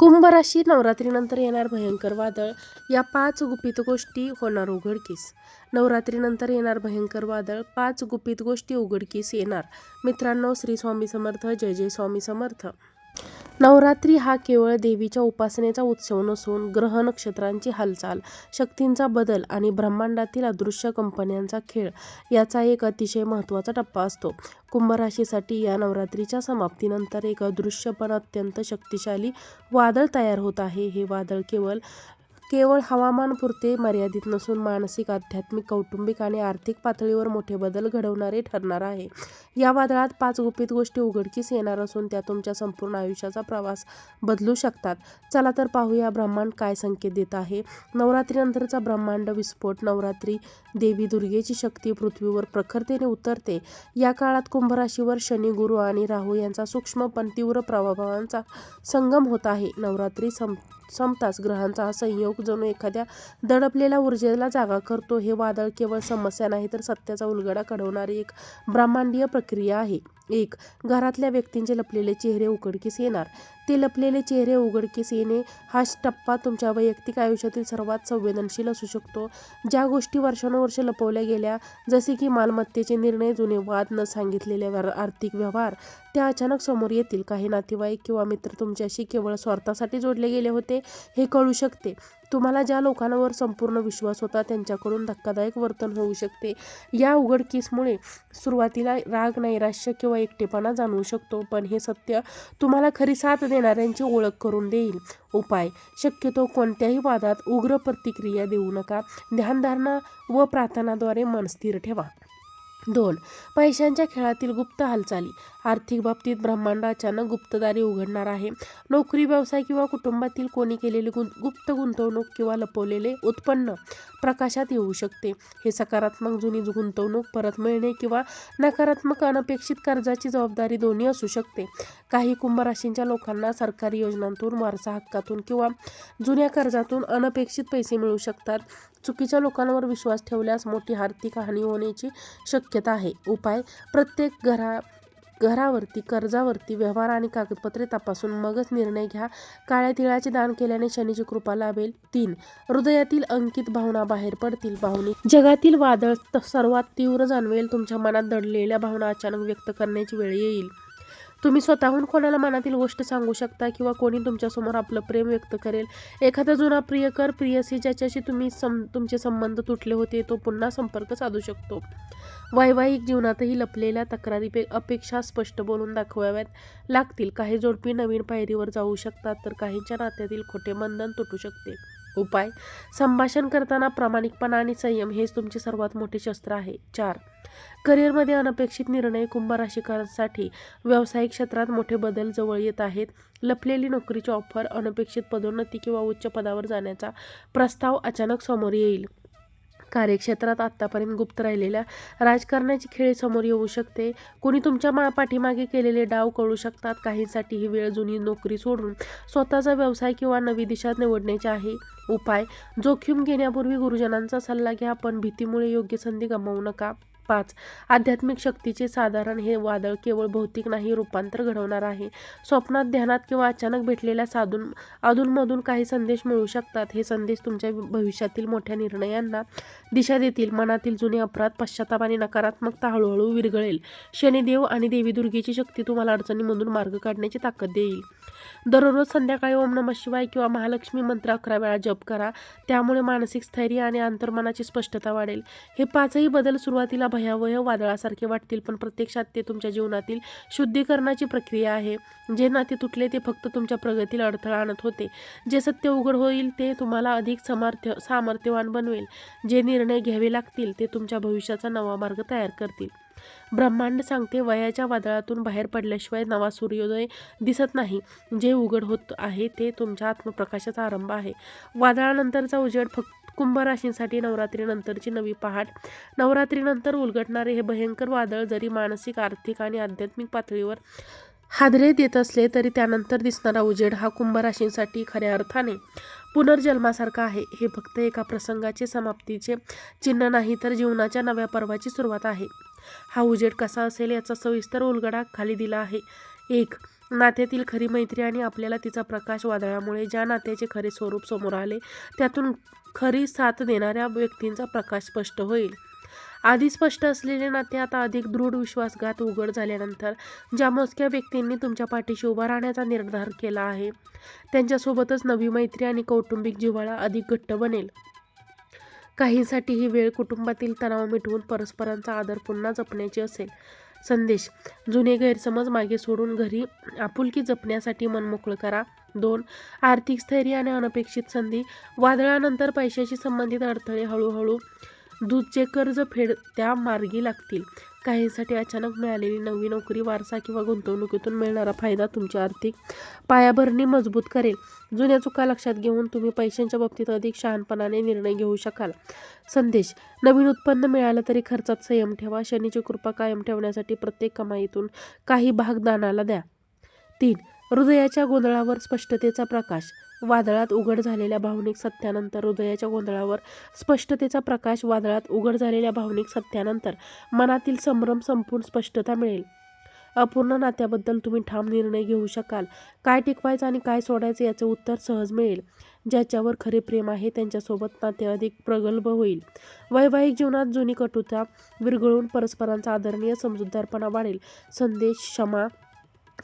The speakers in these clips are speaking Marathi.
कुंभ राशी नवरात्रीनंतर येणार भयंकर वादळ. या पाच गुपित गोष्टी होणार उघडकीस. नवरात्रीनंतर येणार भयंकर वादळ. पाच गुपित गोष्टी उघडकीस येणार. मित्रांनो श्री स्वामी समर्थ. जय जय स्वामी समर्थ. नवरात्री हा केवळ देवीच्या उपासनेचा उत्सव नसून ग्रह नक्षत्रांची हालचाल शक्तींचा बदल आणि ब्रह्मांडातील अदृश्य कंपन्यांचा खेळ याचा एक अतिशय महत्त्वाचा टप्पा असतो. कुंभराशीसाठी या नवरात्रीच्या समाप्तीनंतर एक अदृश्य पण अत्यंत शक्तिशाली वादळ तयार होत आहे. हे वादळ केवळ केवळ हवामानपुरते मर्यादित नसून मानसिक आध्यात्मिक कौटुंबिक आणि आर्थिक पातळीवर मोठे बदल घडवणारे ठरणार आहे. या वादळात पाच गुपित गोष्टी उघडकीस येणार असून त्या तुमच्या संपूर्ण आयुष्याचा प्रवास बदलू शकतात. चला तर पाहूया ब्रह्मांड काय संकेत देत आहे. नवरात्रीनंतरचा ब्रह्मांड विस्फोट नवरात्री देवी दुर्गेची शक्ती पृथ्वीवर प्रखरतेने उतरते. या काळात कुंभ राशीवर शनी गुरु आणि राहू यांचा सूक्ष्म पण तीव्र प्रभावांचा संगम होत आहे. नवरात्री सं संपताच ग्रहांचा हा संयोग जणू एखाद्या दडपलेल्या ऊर्जेला जागा करतो. हे वादळ केवळ समस्या नाही तर सत्याचा उलगडा घडवणारी एक ब्रह्मांडीय प्रक्रिया आहे. एक घरातल्या व्यक्तींचे लपलेले चेहरे उघडकीस येणार? ते लपलेले चेहरे उघडकीस येणे हा टप्पा तुमच्या वैयक्तिक आयुष्यातील सर्वात संवेदनशील असू शकतो. ज्या गोष्टी वर्षानुवर्ष लपवल्या गेल्या जसे की मालमत्तेचे निर्णय जुने वाद न सांगितलेले आर्थिक व्यवहार त्या अचानक समोर येतील. काही नातेवाईक किंवा मित्र तुमच्याशी केवळ स्वार्थासाठी जोडले गेले होते हे कळू शकते. तुम्हाला ज्या लोकांवर संपूर्ण विश्वास होता त्यांच्याकडून धक्कादायक वर्तन होऊ शकते. या उघडकीसमुळे सुरुवातीला राग नैराश्य किंवा एकटेपणा जाणवू शकतो पण हे सत्य तुम्हाला खरी साथ देणाऱ्यांची ओळख करून देईल. उपाय. शक्यतो कोणत्याही वादात उग्र प्रतिक्रिया देऊ नका. ध्यानधारणा व प्रार्थनाद्वारे मन स्थिर ठेवा. दोन. पैशांच्या खेळातील गुप्त हालचाली. आर्थिक बाबतीत ब्रह्मांड अचानक गुप्तदारी उघडणार आहे. नोकरी व्यवसाय किंवा कुटुंबातील कोणी केलेली गुं गुप्त गुंतवणूक किंवा लपवलेले उत्पन्न प्रकाशात येऊ शकते. हे सकारात्मक जुनी गुंतवणूक परत मिळणे किंवा नकारात्मक अनपेक्षित कर्जाची जबाबदारी दोन्ही असू शकते. काही कुंभ राशींच्या लोकांना सरकारी योजनांतून वारसा हक्कातून किंवा जुन्या कर्जातून अनपेक्षित पैसे मिळू शकतात. चुकीच्या लोकांवर विश्वास ठेवल्यास मोठी आर्थिक हानी होण्याची शक्यता आहे. उपाय प्रत्येक घरा घरावरती कर्जावरती व्यवहार आणि कागदपत्रे तपासून मगच निर्णय घ्या. काळ्या तिळाचे दान केल्याने शनीची कृपा लाभेल. तीन हृदयातील अंकित भावना बाहेर पडतील. भावनिक जगातील वादळ त- सर्वात तीव्र जाणवेल. तुमच्या मनात दडलेल्या भावना अचानक व्यक्त करण्याची वेळ येईल. तुम्ही स्वतःहून कोणाला मनातील गोष्ट सांगू शकता किंवा कोणी तुमच्यासमोर आपलं प्रेम व्यक्त करेल? एखादा जुना प्रियकर प्रियसी ज्याच्याशी तुम्ही सम तुमचे संबंध तुटले होते तो पुन्हा संपर्क साधू शकतो. वैवाहिक जीवनातही लपलेल्या तक्रारी पे अपेक्षा स्पष्ट बोलून दाखवाव्यात लागतील. काही जोडपी नवीन पायरीवर जाऊ शकतात तर काहींच्या नात्यातील खोटे बंधन तुटू शकते. उपाय. संभाषण करताना प्रामाणिकपणा आणि संयम हेच तुमचे सर्वात मोठे शस्त्र आहे. चार. करिअरमध्ये अनपेक्षित निर्णय कुंभ राशीकरांसाठी व्यावसायिक क्षेत्रात मोठे बदल जवळ येत आहेत. लपलेली नोकरीची ऑफर अनपेक्षित पदोन्नती किंवा उच्च पदावर जाण्याचा प्रस्ताव अचानक समोर येईल. कार्यक्षेत्रात आत्तापर्यंत गुप्त राहिलेल्या राजकारणाची खेळी समोर येऊ शकते. कोणी तुमच्या मा पाठीमागे केलेले डाव कळू शकतात. काहींसाठी ही वेळ जुनी नोकरी सोडून स्वतःचा व्यवसाय किंवा नवी दिशा निवडण्याची आहे. उपाय जोखीम घेण्यापूर्वी गुरुजनांचा सल्ला घ्या पण भीतीमुळे योग्य संधी गमावू नका. पाच. आध्यात्मिक शक्तीचे साधारण हे वादळ केवळ भौतिक नाही रूपांतर घडवणार आहे. स्वप्नात ध्यानात किंवा अचानक भेटलेल्या साधून अधूनमधून काही संदेश मिळू शकतात. हे संदेश तुमच्या भविष्यातील मोठ्या निर्णयांना दिशा देतील. मनातील जुने अपराध पश्चाताप आणि नकारात्मकता हळूहळू विरघळेल. शनिदेव आणि देवी दुर्गेची शक्ती तुम्हाला अडचणीमधून मार्ग काढण्याची ताकद देईल. दररोज संध्याकाळी ओम नमः शिवाय किंवा महालक्ष्मी मंत्र अकरा वेळा जप करा. त्यामुळे मानसिक स्थैर्य आणि अंतर्मनाची स्पष्टता वाढेल. हे पाचही बदल सुरुवातीला भयावह वादळासारखे वाटतील पण प्रत्यक्षात ते तुमच्या जीवनातील शुद्धीकरणाची प्रक्रिया आहे. जे नाते तुटले ते फक्त तुमच्या प्रगतीला अडथळा आणत होते. जे सत्य उघड होईल ते तुम्हाला अधिक समर्थ्य सामर्थ्यवान बनवेल. जे निर्णय घ्यावे लागतील ते तुमच्या भविष्याचा नवा मार्ग तयार करतील. ब्रह्मांड सांगते वयाच्या वादळातून बाहेर पडल्याशिवाय नवा सूर्योदय दिसत नाही. जे उघड होत आहे ते तुमच्या आत्मप्रकाशाचा आरंभ आहे. वादळानंतरचा उजेड फक्त कुंभ राशींसाठी नवरात्रीनंतरची नवी पहाट. नवरात्रीनंतर उलगडणारे हे भयंकर वादळ जरी मानसिक आर्थिक आणि आध्यात्मिक पातळीवर हादरे देत असले तरी त्यानंतर दिसणारा उजेड हा कुंभ राशींसाठी खऱ्या अर्थाने पुनर्जन्मासारखा आहे. हे फक्त एका प्रसंगाचे समाप्तीचे चिन्ह नाही तर जीवनाच्या नव्या पर्वाची सुरुवात आहे. हा उजेड कसा असेल याचा सविस्तर उलगडा खाली दिला आहे. एक नात्यातील खरी मैत्री आणि आपल्याला तिचा प्रकाश वादळामुळे ज्या नात्याचे खरे स्वरूप समोर आले त्यातून खरी साथ देणाऱ्या व्यक्तींचा प्रकाश स्पष्ट होईल. आधी स्पष्ट असलेले नाते आता अधिक दृढ विश्वासघात उघड झाल्यानंतर ज्या मोजक्या व्यक्तींनी तुमच्या पाठीशी उभा राहण्याचा निर्धार केला आहे त्यांच्यासोबतच नवी मैत्री आणि कौटुंबिक जिव्हाळा अधिक घट्ट बनेल. काहींसाठी ही वेळ कुटुंबातील तणाव मिटवून परस्परांचा आदर पुन्हा जपण्याची असेल. संदेश जुने गैरसमज मागे सोडून घरी आपुलकी जपण्यासाठी मन मोकळं करा. दोन आर्थिक स्थैर्य आणि अनपेक्षित संधी. वादळानंतर पैशाशी संबंधित अडथळे हळूहळू दूधचे कर्ज फेड त्या मार्गी लागतील. काहींसाठी अचानक मिळालेली नवी नोकरी वारसा किंवा गुंतवणुकीतून मिळणारा फायदा तुमची आर्थिक पायाभरणी मजबूत करेल. जुन्या चुका लक्षात घेऊन तुम्ही पैशांच्या बाबतीत अधिक शहाणपणाने निर्णय घेऊ शकाल. संदेश नवीन उत्पन्न मिळालं तरी खर्चात संयम ठेवा. शनीची कृपा कायम ठेवण्यासाठी प्रत्येक कमाईतून काही भाग दानाला द्या. तीन हृदयाच्या गोंधळावर स्पष्टतेचा प्रकाश. वादळात उघड झालेल्या भावनिक सत्यानंतर हृदयाच्या गोंधळावर स्पष्टतेचा प्रकाश वादळात उघड झालेल्या भावनिक सत्यानंतर मनातील संभ्रम संपूर्ण स्पष्टता मिळेल. अपूर्ण नात्याबद्दल तुम्ही ठाम निर्णय घेऊ शकाल. काय टिकवायचं आणि काय सोडायचं याचं उत्तर सहज मिळेल. ज्याच्यावर खरे प्रेम आहे त्यांच्यासोबत नाते अधिक प्रगल्भ होईल. वैवाहिक जीवनात जुनी कटुता विरघळून परस्परांचा आदरणीय समजूतदारपणा वाढेल. संदेश क्षमा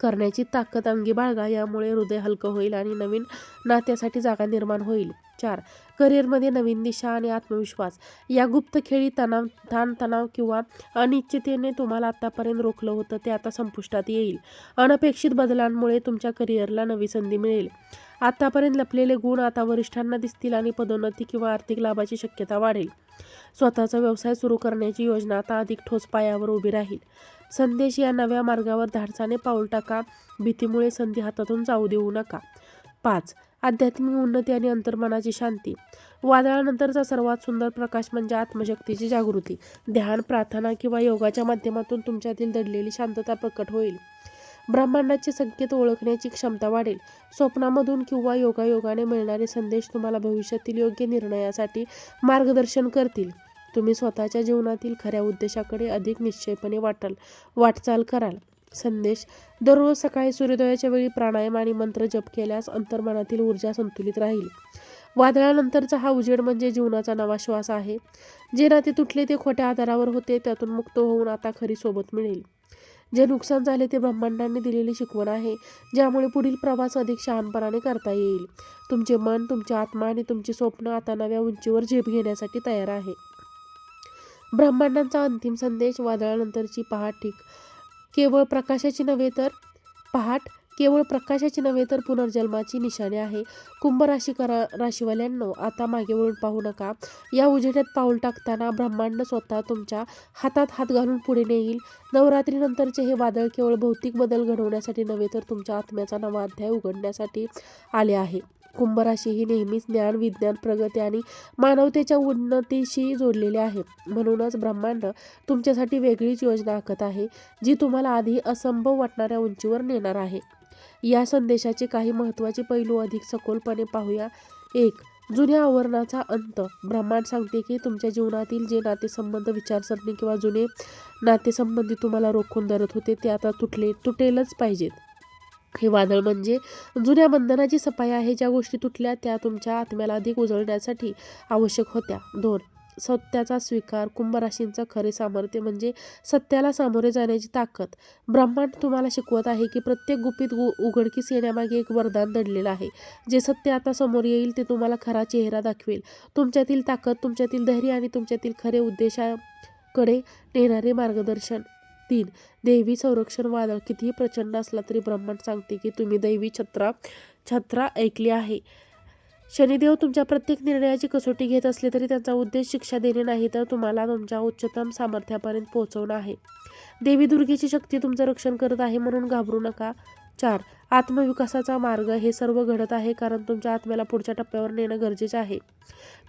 करण्याची ताकद अंगी बाळगा यामुळे हृदय हलकं होईल आणि नवीन नात्यासाठी जागा निर्माण होईल. चार करिअरमध्ये नवीन दिशा आणि आत्मविश्वास. या गुप्त खेळी तणाव ताण तणाव किंवा अनिश्चिततेने तुम्हाला आतापर्यंत रोखलं होतं ते आता संपुष्टात येईल. अनपेक्षित बदलांमुळे तुमच्या करिअरला नवी संधी मिळेल. आतापर्यंत लपलेले गुण आता वरिष्ठांना दिसतील आणि पदोन्नती किंवा आर्थिक लाभाची शक्यता वाढेल. स्वतःचा व्यवसाय सुरू करण्याची योजना आता अधिक ठोस पायावर उभी राहील. संदेश या नव्या मार्गावर धाडसाने पाऊल टाका. भीतीमुळे संधी हातातून जाऊ देऊ नका. पाच. आध्यात्मिक उन्नती आणि अंतर्मनाची शांती. वादळानंतरचा सर्वात सुंदर प्रकाश म्हणजे आत्मशक्तीची जागृती. ध्यान प्रार्थना किंवा योगाच्या माध्यमातून तुमच्यातील दडलेली शांतता प्रकट होईल. ब्रह्मांडाचे संकेत ओळखण्याची क्षमता वाढेल. स्वप्नामधून किंवा योगायोगाने मिळणारे संदेश तुम्हाला भविष्यातील योग्य निर्णयासाठी मार्गदर्शन करतील. तुम्ही स्वतःच्या जीवनातील खऱ्या उद्देशाकडे अधिक निश्चयपणे वाटाल वाटचाल कराल. संदेश. दररोज सकाळी सूर्योदयाच्या वेळी प्राणायाम आणि मंत्र जप केल्यास अंतर्मनातील ऊर्जा संतुलित राहील. वादळानंतरचा हा उजेड म्हणजे जीवनाचा नवा श्वास आहे. जे नाते तुटले ते खोट्या आधारावर होते त्यातून मुक्त होऊन आता खरी सोबत मिळेल. जे नुकसान झाले ते ब्रह्मांडाने दिलेली शिकवण आहे ज्यामुळे पुढील प्रवास अधिक शहाणपणाने करता येईल. तुमचे मन तुमची आत्मा आणि तुमची स्वप्न आता नव्या उंचीवर झेप घेण्यासाठी तयार आहे. ब्रह्मांडांचा अंतिम संदेश वादळानंतरची पहाट ठीक. केवळ प्रकाशाची नव्हे तर पहाट केवळ प्रकाशाची नव्हे तर पुनर्जन्माची निशाणी आहे. कुंभ राशी करा राशीवाल्यांनो आता मागे वळून पाहू नका. या उजेड्यात पाऊल टाकताना ब्रह्मांड स्वतः तुमच्या हातात हात घालून पुढे नेईल. नवरात्रीनंतरचे हे वादळ केवळ भौतिक बदल घडवण्यासाठी नव्हे तर तुमच्या आत्म्याचा नवा अध्याय उघडण्यासाठी आले आहे. कुंभ राशी ही नेहमीच ज्ञान विज्ञान प्रगती आणि मानवतेच्या उन्नतीशी जोडलेली आहे. म्हणूनच ब्रह्मांड तुमच्यासाठी वेगळीच योजना आखत आहे जी तुम्हाला आधी असंभव वाटणाऱ्या उंचीवर नेणार आहे. या संदेशाचे काही महत्त्वाचे पैलू अधिक सखोलपणे पाहूया. एक जुन्या आवरणाचा अंत. ब्रह्मांड सांगते की तुमच्या जीवनातील जे नातेसंबंध विचारसरणी किंवा जुने नातेसंबंधी तुम्हाला रोखून धरत होते ते आता तुटले तुटेलच पाहिजेत. हे वादळ म्हणजे जुन्या बंधनाची सफाई आहे ज्या गोष्टी तुटल्या त्या तुमच्या आत्म्याला अधिक उजळण्यासाठी आवश्यक होत्या. दोन सत्याचा स्वीकार कुंभराशींचं खरे सामर्थ्य म्हणजे सत्याला सामोरे जाण्याची ताकद. ब्रह्मांड तुम्हाला शिकवत आहे की प्रत्येक गुपित गु उघडकीस येण्यामागे एक वरदान दडलेलं आहे. जे सत्य आता समोर येईल ते तुम्हाला खरा चेहरा दाखवेल. तुमच्यातील ताकद तुमच्यातील धैर्य आणि तुमच्यातील खरे उद्देशाकडे नेणारे मार्गदर्शन. तीन देवी संरक्षण वादळ कितीही प्रचंड असला तरी ब्रह्मांड सांगते की तुम्ही दैवी छत्रा छत्रा ऐकली आहे. शनिदेव तुमच्या प्रत्येक निर्णयाची कसोटी घेत असले तरी त्यांचा उद्देश शिक्षा देणे नाही तर तुम्हाला तुमच्या उच्चतम सामर्थ्यापर्यंत पोहोचवणं आहे. देवी दुर्गेची शक्ती तुमचं रक्षण करत आहे म्हणून घाबरू नका. चार आत्मविकासाचा मार्ग हे सर्व घडत आहे कारण तुमच्या आत्म्याला पुढच्या टप्प्यावर नेणं गरजेचं आहे.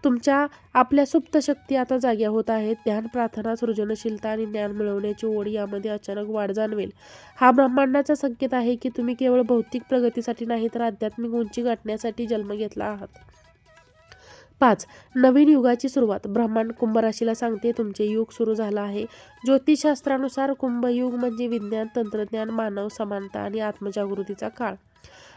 तुमच्या आपल्या सुप्त शक्ती आता जाग्या होत आहेत. ध्यान प्रार्थना सृजनशीलता आणि ज्ञान मिळवण्याची ओढ यामध्ये अचानक वाढ जाणवेल. हा ब्रह्मांडाचा संकेत आहे की तुम्ही केवळ भौतिक प्रगतीसाठी नाही तर आध्यात्मिक उंची गाठण्यासाठी जन्म घेतला आहात. पाच. नवीन युगाची सुरुवात. ब्रह्मांड कुंभ राशीला सांगते तुमचे युग सुरू झालं आहे. ज्योतिषशास्त्रानुसार कुंभयुग म्हणजे विज्ञान तंत्रज्ञान मानव समानता आणि आत्मजागृतीचा काळ.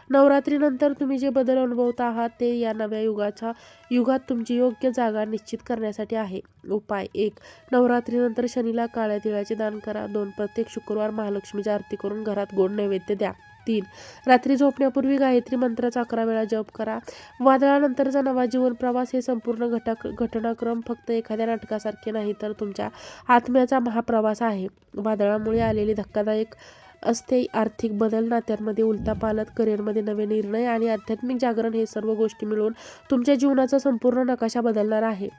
नवरात्रीनंतर तुम्ही जे बदल अनुभवत आहात ते या नव्या युगाच्या युगात तुमची योग्य जागा निश्चित करण्यासाठी आहे. उपाय एक. नवरात्रीनंतर शनीला काळ्या तिळाचे दान करा. दोन. प्रत्येक शुक्रवार महालक्ष्मीची आरती करून घरात गोड नैवेद्य द्या. तीन रात्री झोपण्यापूर्वी गायत्री मंत्राचा अकरा वेळा जप करा. वादळानंतरचा नवा जीवन प्रवास हे संपूर्ण घटक घटनाक्रम फक्त एखाद्या नाटकासारखे नाही तर तुमच्या आत्म्याचा महाप्रवास आहे. वादळामुळे आलेली धक्कादायक असते. आर्थिक बदल नात्यांमध्ये उलथापालत करिअरमध्ये नवे निर्णय आणि आध्यात्मिक जागरण हे सर्व गोष्टी मिळून तुमच्या जीवनाचा संपूर्ण नकाशा बदलणार आहे.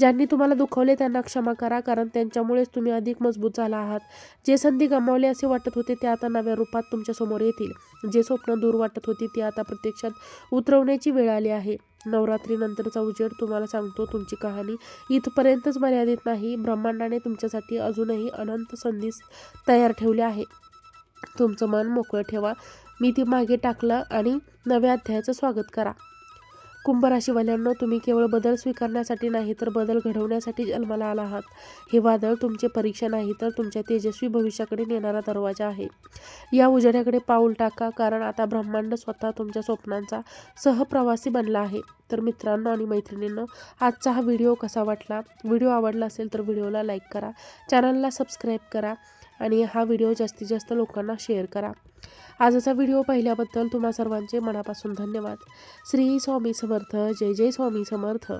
ज्यांनी तुम्हाला दुखवले त्यांना क्षमा करा कारण त्यांच्यामुळेच तुम्ही अधिक मजबूत झाला आहात. जे संधी गमावले असे वाटत होते ते आता नव्या रूपात तुमच्यासमोर येतील. जे स्वप्न दूर वाटत होती ती आता प्रत्यक्षात उतरवण्याची वेळ आली आहे. नवरात्रीनंतरचा उजेड तुम्हाला सांगतो. तुमची कहाणी इथपर्यंतच मर्यादित नाही. ब्रह्मांडाने तुमच्यासाठी अजूनही अनंत संधी तयार ठेवल्या आहे तुमचं मन मोकळं ठेवा. मी ती मागे टाकलं आणि नव्या अध्यायाचं स्वागत करा. कुंभराशिवाल्यांनो तुम्ही केवळ बदल स्वीकारण्यासाठी नाही तर बदल घडवण्यासाठी जन्माला आला आहात. हे वादळ तुमचे परीक्षा नाही तर तुमच्या तेजस्वी भविष्याकडे नेणारा दरवाजा आहे. या उजेड्याकडे पाऊल टाका कारण आता ब्रह्मांड स्वतः तुमच्या स्वप्नांचा सहप्रवासी बनला आहे. तर मित्रांनो आणि मैत्रिणींनो आजचा हा व्हिडिओ कसा वाटला? व्हिडिओ आवडला असेल तर व्हिडिओला लाईक करा. चॅनलला सबस्क्राईब करा. आणि हा व्हिडिओ जास्तीत जास्त लोकांना शेअर करा. आजचा व्हिडिओ पाहिल्याबद्दल तुम्हा सर्वांचे मनापासून धन्यवाद. श्री स्वामी समर्थ जय जय स्वामी समर्थ.